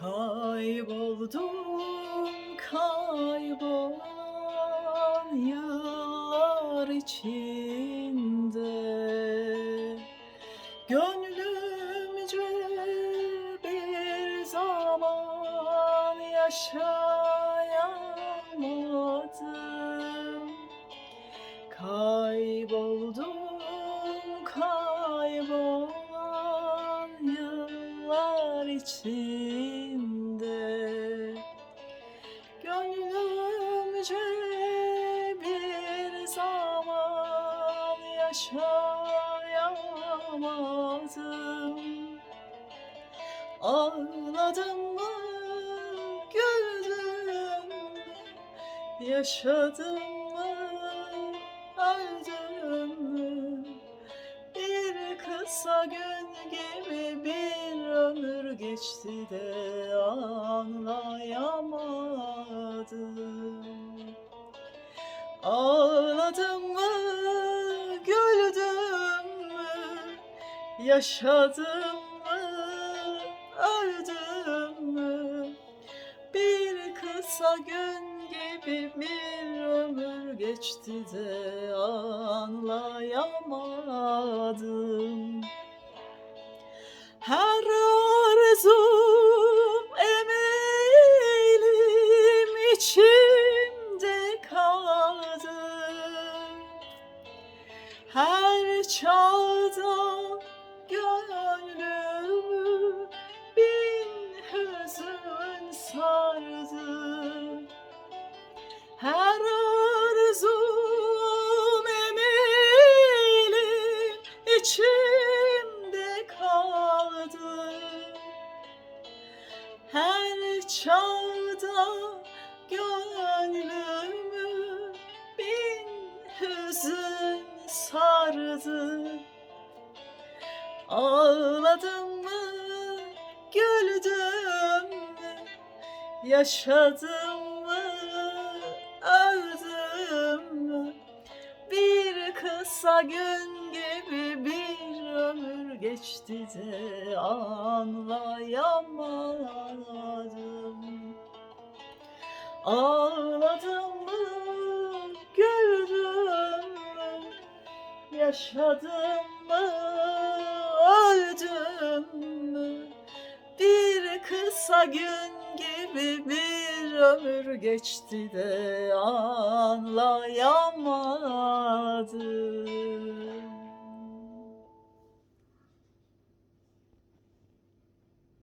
Kayboldum kaybolan yıllar içinde. Gönlümce bir zaman yaşayamadım. Kayboldum kaybolan yıllar içinde yaşayamadım Ağladım mı, güldüm yaşadım mı, öldüm mü? Bir kısa gün gibi bir ömür geçti de anlayamadım. Ağladım mı, yaşadım mı, öldüm mü? Bir kısa gün gibi bir ömür geçti de anlayamadım. Her arzum emelim içimde kaldı. Her çağda çağda gönlümü bin hüzün sardı. Ağladım mı, güldüm mü, yaşadım mı, öldüm mü? Bir kısa gün geçti de anlayamadım. Ağladım mı, güldüm mü, yaşadım mı, öldüm mü? Bir kısa gün gibi bir ömür geçti de anlayamadım.